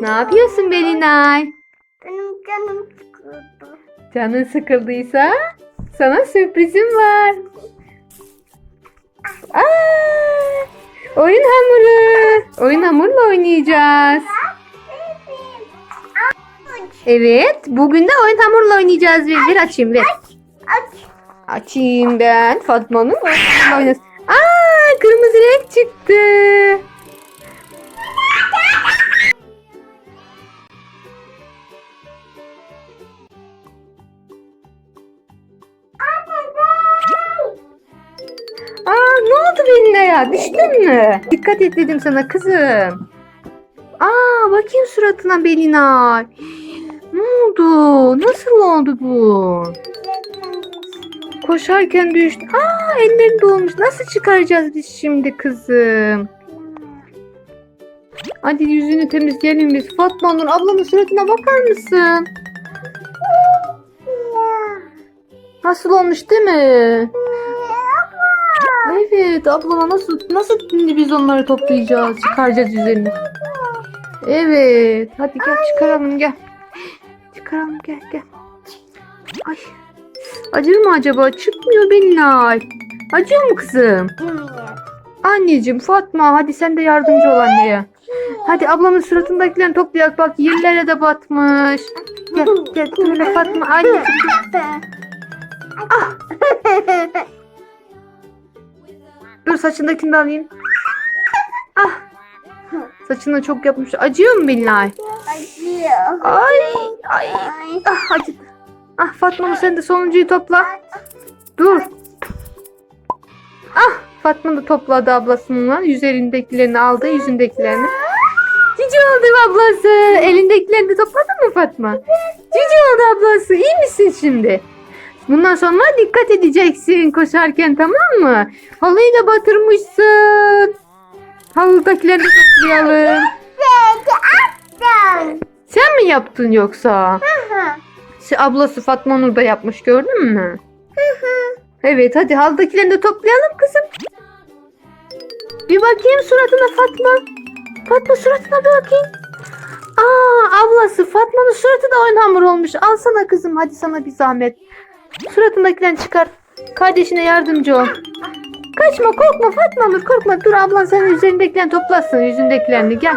Ne yapıyorsun Belinay? Benim canım sıkıldı. Canın sıkıldıysa sana sürprizim var. Aa, oyun hamuru. Oyun hamurla oynayacağız. Evet, bugün de oyun hamurla oynayacağız. Bir, bir açayım ver. Aç. Açayım ben. Fatma'nın oyun hamurla oynasın. Aa, kırmızı renk çıktı. Düştün mü? Dikkat et dedim sana kızım. Aa, bakayım suratına Belinay. Ne oldu? Nasıl oldu bu? Koşarken düştü. Aa, ellerin dolmuş. Nasıl çıkaracağız biz şimdi kızım? Hadi yüzünü temizleyelim biz. Fatma Nur ablanın suratına bakar mısın? Nasıl olmuş değil mi? Evet ablana nasıl nasıl şimdi biz onları toplayacağız çıkaracağız üzerine. Evet hadi gel çıkaralım gel. Çıkaralım gel gel. Ay acır mı acaba? Çıkmıyor Belinay. Acıyor mu kızım? Anneciğim Fatma hadi sen de yardımcı ol anneye. Hadi ablamın suratındakilerini toplayak bak yerlere de batmış. Gel gel şöyle Fatma anneciğim. Dur saçındakini de alayım. Ah. Saçını çok yapmış. Acıyor mu Belinay? Acıyor. Ay ay. Ah acıdı. Ah Fatma sen de sonuncuyu topla. Dur. Ah Fatma da topladı ablasının yüzerindekilerini aldı yüzündekilerini. Cici oldu ablası. Elindekilerini de topladın mı Fatma? Cici oldu ablası. İyi misin şimdi? Bundan sonra dikkat edeceksin koşarken tamam mı? Halıyı da batırmışsın. Halıdakileri de toplayalım. Sen mi yaptın yoksa? Şey, ablası Fatma Nur da yapmış gördün mü? Evet hadi haldakilerini de toplayalım kızım. Bir bakayım suratına Fatma. Fatma suratına bir bakayım. Aa ablası Fatma'nın suratı da oyun hamuru olmuş. Alsana kızım hadi sana bir zahmet. Suratındakilerini çıkar. Kardeşine yardımcı ol. Kaçma korkma Fatma Nur korkma. Dur ablan senin üzerindekilerini toplasın yüzündekilerini gel.